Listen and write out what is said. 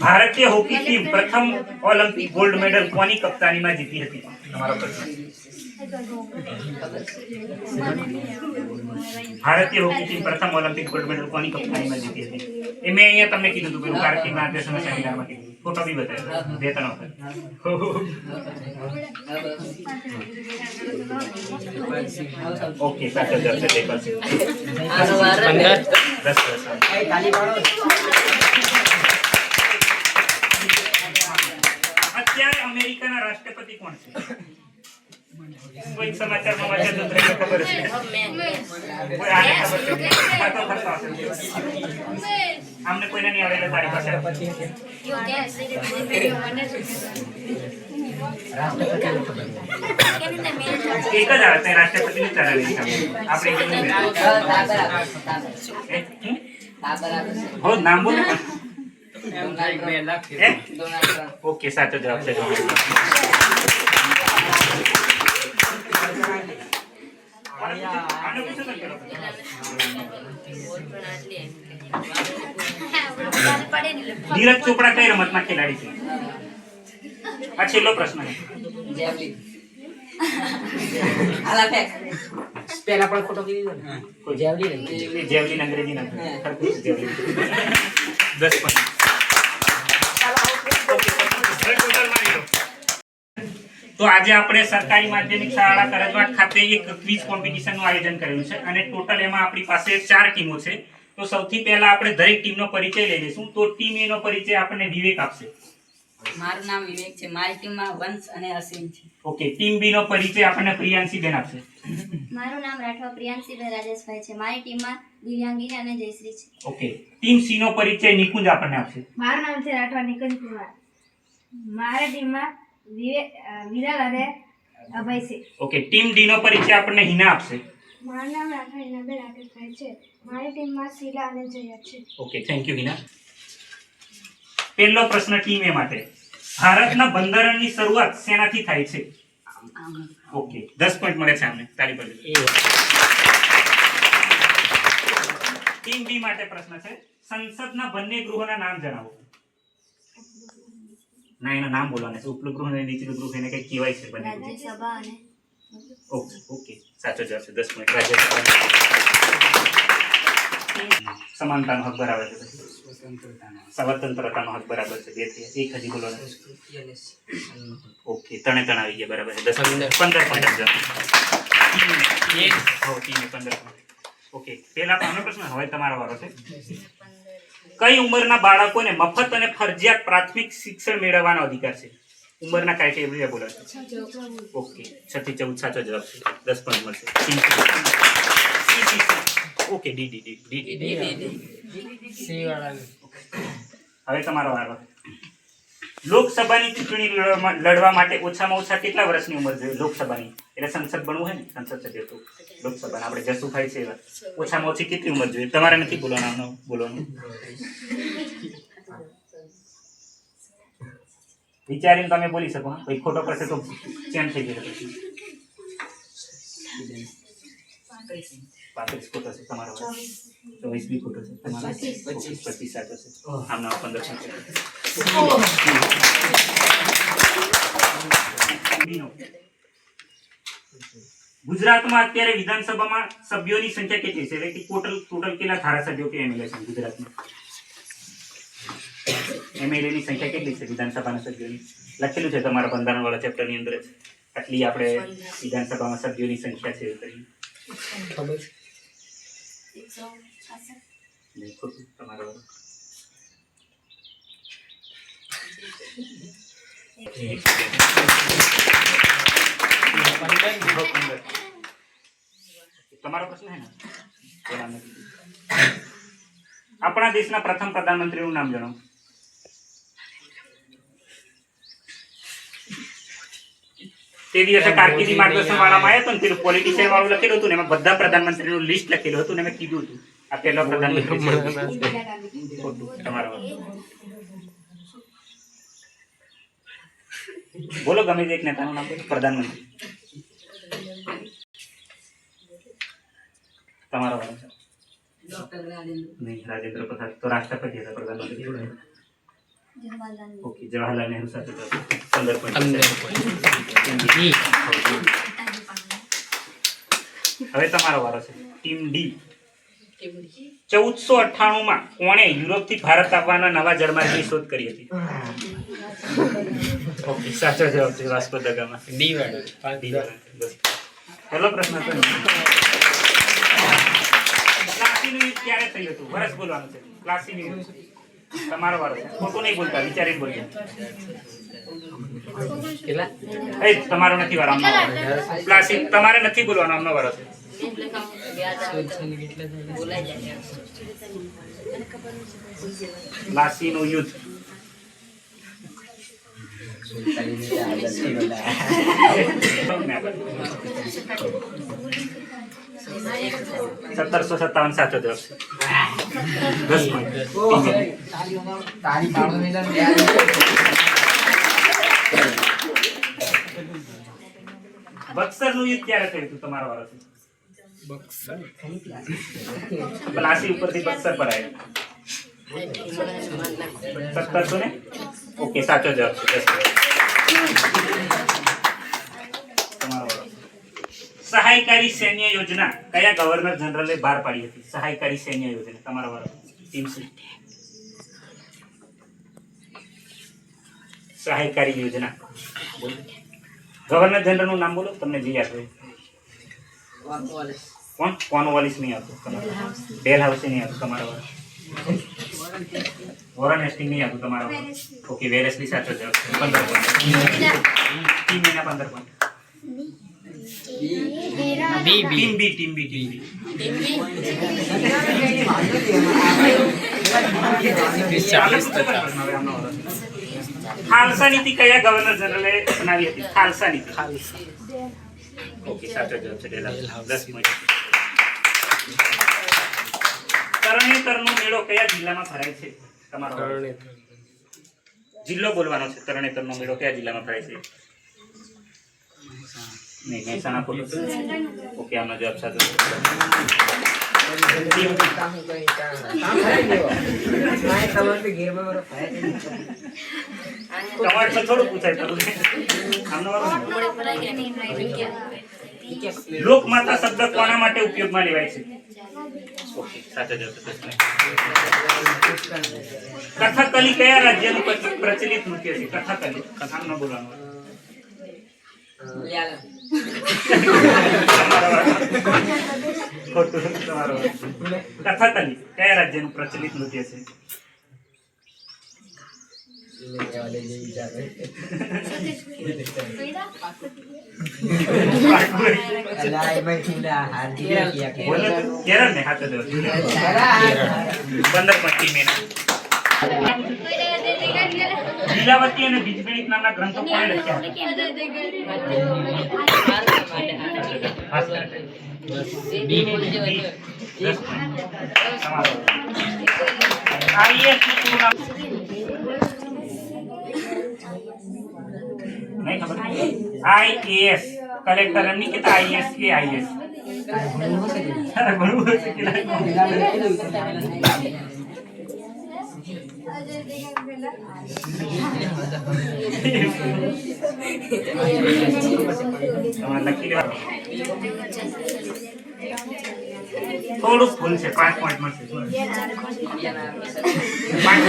ભારતીય hockey team પ્રથમ Olympic gold medal કોની કપ્તાનીમાં જીતી હતી? તમારો પ્રશ્ન. ભારતીય હોકી ટીમ પ્રથમ ઓલિમ્પિક ગોલ્ડ મેડલ કોની કપ્તાનીમાં જીતી હતી. એ મેં અહીંયા તમને કીધું હતું પેલું કાર્તિક માર્ગદર્શન સેમિનારમાં કીધું ફોટો બી બતાવ્યો. બે, ત્રણ વખત. ઓકે સાચો જશે તે દસ અત્યારે અમેરિકાના રાષ્ટ્રપતિ કોણ છે? કોઈ સમાચારમાં વાંચ્યા તો તમને ખબર છે કોઈ આને ખબર છે ખાતો ખર્ચો હશે. આમને કોઈને નહીં આવડે એટલે તારી પાસે. એક જ આવે રાષ્ટ્રપતિ ની ચાલે આપણે? હો નામ બોલો ઓકે સાચો જવાબ છે આને પૂછો ને પેલો. નીરજ ચોપડા કઈ રમતમાં ખેલાડી છે? આ છેલ્લો પ્રશ્ન પેલા પણ ખોટો જેવલી અંગ્રેજી ના. દસ. તો આજે આપણે સરકારી માધ્યમિક શાળા કરજવાટ ખાતે એક ક્વિઝ કોમ્પિટિશનનું આયોજન કરેલું છે અને ટોટલ એમાં આપણી પાસે ચાર ટીમો છે. તો સૌથી પહેલા આપણે દરેક ટીમનો પરિચય લઈ લઈશું. તો ટીમ એનો પરિચય આપણને વિવેક આપશે. મારું નામ વિવેક છે. મારી ટીમમાં વંશ અને અસીમ છે. ઓકે ટીમ બી નો પરિચય આપણને પ્રિયાંશી બેન આપશે. મારું નામ રાઠવા પ્રિયાંશી બેન રાજેશભાઈ છે. મારી ટીમમાં દિવ્યાંગી અને જયશ્રી છે. ઓકે ટીમ સી નો પરિચય નિકુંજ આપણને આપશે. મારું નામ છે રાઠવા નિકુંજ કુમાર. મારા ટીમમાં વિવે- અ, વિરલ અને અભય છે. ઓકે ટીમ ડી નો પરિચય આપણને હિના આપશે. મારું નામ રાઠવા હિનાબેન રાકેશભાઈ છે. મારી ટીમમાં શીલા અને જયા છે. Okay thank you Hina. પહેલો પ્રશ્ન ટીમ એ માટે. ભારતના બંધારણની શરૂઆત શેનાથી થાય છે? ઓકે દસ પોઈન્ટ મળે છે અમને. તારી પર ટીમ બી માટે પ્રશ્ન છે. સંસદના બંને ગૃહોના નામ જણાવો. ના એના નામ બોલવાના છે. ઉપલું ગૃહ અને નીચલું ગૃહ એને કઈ કહેવાય છે બંને ઓકે ઓકે સાચો જવાબ છે દસ મિનિટ રાજ્યસભા સમાનતાનો હક બરાબર છે સ્વતંત્રતાનો હક બરાબર છે બે થયા એક હજી બોલો ઓકે ત્રણે ત્રણ આવી ગયા બરાબર છે. દસ પંદર. પંદર પોઈન્ટ આપજો. હો પંદર point. ઓકે પેલા આનો પ્રશ્ન હવે તમારો વારો છે. કઈ ઉંમરના બાળકોને મફત અને ફરજિયાત પ્રાથમિક શિક્ષણ મેળવવાનો અધિકાર છે? ઉંમરના ક્રાઇટેરિયા બોલો ઓકે. છ થી ચૌદ સાચો જવાબ છે દસ પણ મળશે. Okay D D D D D. D હવે તમારો વારો. લોકસભાની ચૂંટણી લડવા માટે ઓછામાં ઓછા કેટલા વર્ષની ઉંમર જોઈએ? લોકસભાની. એટલે સંસદ બનવું હોય ને? સંસદ સભ્ય તો. લોકસભાના. આપણે જસુભાઈ છે એવા ઓછામાં ઓછી કેટલી ઉંમર જોઈએ? તમારે નથી બોલવાનું બોલવાનું? વિચારીને તમે બોલી શકો કોઈ ખોટો કરશે તો ચેન્જ થઈ જશે. પછી પાંત્રીસ ખોટો છે તમારો ચોવીસ બી ખોટો છે તમારો. પચીસ. પચીસ સાચો છે. આમના પંદર ગુજરાતમાં અત્યારે વિધાનસભામાં સભ્યોની સંખ્યા કેટલી છે? એટલે કે ટોટલ ટોટલ કેટલા ધારાસભ્યો કે એમએલએ છે ગુજરાતમાં? એમએલએ ની સંખ્યા કેટલી છે વિધાનસભાના સભ્યોની? લખેલું છે તમારા બંધારણ વાળા ચેપ્ટરની અંદર જ. આટલી આપણે વિધાનસભામાં સભ્યોની સંખ્યા છે. તમારો તમારો પ્રશ્ન હે ને? આપણા દેશના પ્રથમ પ્રધાનમંત્રીનું નામ જણાવો. તે દિવસે કારકિર્દી માર્ગદર્શન વાળામાં આવ્યો હતો ને પેલું પોલિટિશિયન વાળું લખેલું હતું ને એમાં બધા પ્રધાનમંત્રીનું લિસ્ટ લખેલું હતું ને મેં કીધું હતું. આ પહેલો પ્રધાનમંત્રી. તમારો બોલો ગમે તે એક નેતાનું નામ બોલો. પ્રધાનમંત્રી. તમારો વાળો નહીં રાજેન્દ્ર પ્રસાદ તો રાષ્ટ્રપતિ હતા પ્રધાનમંત્રી. ઓકે જવાહરલાલ નહેરુ સાથે પંદર point હવે તમારો વારો છે. ટીમ ડી ચૌદસો અઠ્ઠાણું માં કોણે યુરોપથી ભારત આવવાના નવા જળમાર્ગની શોધ કરી હતી? ઓકે સાચો જવાબ છે વાસ્કો દ ગામા. ડી વાળો પહેલો પ્રશ્ન હતો ને. યુદ્ધ ક્યારે થયું હતું? વરસ બોલવાનું છે. યુદ્ધ. તમારો વાળો છે. ખોટું નહીં બોલતા વિચારીને બોલજો કેટલા? એ તમારો નથી વારો આમનો વારો પ્લાસી તમારે નથી બોલવાનો આમનો વારો છે. યુદ્ધ. સત્તરસો સત્તાવન સાચો જવાબ છે. દસ બક્સરનું બક્સરનું યુદ્ધ ક્યારે થયું હતું તમારા વારો છે પ્લાસી ઉપરથી બક્સર પર આવ્યું સત્તરસો ને? ઓકે સાચો જવાબ છે દસ point. તમારો વારો. સહાયકારી સૈન્ય યોજના કયા ગવર્નર જનરલે બહાર પાડી હતી? સહાયકારી સૈન્ય યોજના તમારા વારો ટીમ સહાયકારી યોજના. ગવર્નર જનરલનું નામ બોલો તમને જે યાદ હોય. કોણ? કોર્નવાલિસ નહીં આવતું તમારો. ડેલ હાઉસ નહીં આવતું તમારા વારો. વોરન હેસ્ટિંગ નહીં આવતું તમારા. ઓકે વેલેસલી સાચો જવાબ. પંદર પોઈન્ટ ટીમ એના પંદર point. B B team B team B team B. Khalsa નીતિ કયા ગવર્નર જનરલે અપનાવી હતી? ખાલસા નીતિ. ઓકે સાચો જવાબ છે ડેલહાઉસ. દસ point. તરણેતરનો મેળો કયા જિલ્લામાં ભરાય છે? તમારો જિલ્લો બોલવાનો છે તરણેતરનો મેળો કયા જિલ્લામાં ભરાય છે? નહીં મહેસાણા ખોટું. ઓકે આમનો જવાબ સાચો ને? ને? લોકમાતા શબ્દ કોના માટે ઉપયોગમાં લેવાય છે. કથકલી કયા રાજ્યનું પ્રચ- પ્રચલિત નૃત્ય છે કથકલી કથા ન બોલવાનું કથકલી કયા રાજ્યનું પ્રચલિત નૃત્ય છે કેરળ ને હાથે પંદર પટ્ટી મેના લીલાવતી અને બીજગણિત નામના ગ્રંથો કોણે લખ્યા? નહીં ખબર આઈએએસ કલેક્ટર એમ નહીં આઈએસ કે આઈએસ ભણવું હશે કે થોડુંક ભૂલ છે પાંચ પોઈન્ટ મળશે પાંચ.